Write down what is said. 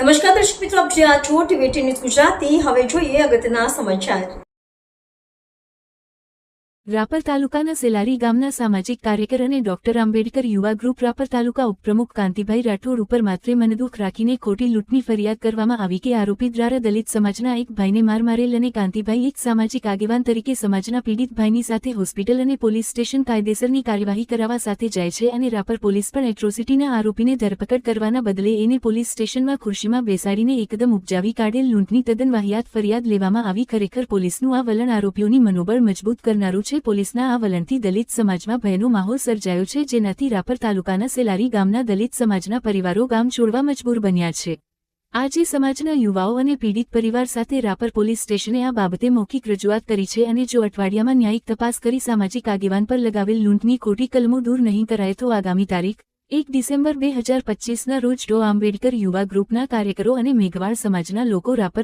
નમસ્કાર દર્શક મિત્રો આપ જે આ છો ટીવી ન્યૂઝ ગુજરાતી. હવે જોઈએ અગત્યના સમાચાર. રાપર તાલુકાના સેલારી ગામના સામાજિક કાર્યકર અને ડોક્ટર આંબેડકર યુવા ગ્રુપ રાપર તાલુકા ઉપપ્રમુખ કાંતિભાઈ રાઠોડ ઉપર માત્ર મનદુખ રાખીને ખોટી લૂંટની ફરિયાદ કરવામાં આવી કે આરોપી દ્વારા દલિત સમાજના એક ભાઈને માર મારેલ અને કાંતિભાઈ એક સામાજિક આગેવાન તરીકે સમાજના પીડિત ભાઈની સાથે હોસ્પિટલ અને પોલીસ સ્ટેશન કાયદેસરની કાર્યવાહી કરાવવા સાથે જાય છે અને રાપર પોલીસ પણ એટ્રોસિટીના આરોપીને ધરપકડ કરવાના બદલે એને પોલીસ સ્ટેશનમાં ખુરશીમાં બેસાડીને એકદમ ઉપજાવી કાઢેલ લૂંટની તદ્દન વાહિયાત ફરિયાદ લેવામાં આવી. ખરેખર પોલીસનું આ વલણ આરોપીઓની મનોબળ મજબૂત કરનારું છે. પોલીસના આ વલણથી દલિત સમાજમાં ભયનો માહોલ સર્જાયો છે, જેનાથી રાપર તાલુકાના સેલારી ગામના દલિત સમાજના પરિવારો ગામ છોડવા મજબૂર બન્યા છે. આજે સમાજના યુવાઓ અને પીડિત પરિવાર સાથે રાપર પોલીસ સ્ટેશને આ બાબતે મૌખિક રજૂઆત કરી છે અને જો અઠવાડિયામાં ન્યાયિક તપાસ કરી સામાજિક આગેવાન પર લગાવેલ લૂંટની ખોટી કલમો દૂર નહીં કરાય તો આગામી તારીખ, એક ડિસેમ્બર બે હજાર પચીસના રોજ ડો આંબેડકર યુવા ગ્રુપના કાર્યકરો અને મેઘવાળ સમાજના લોકો રાપર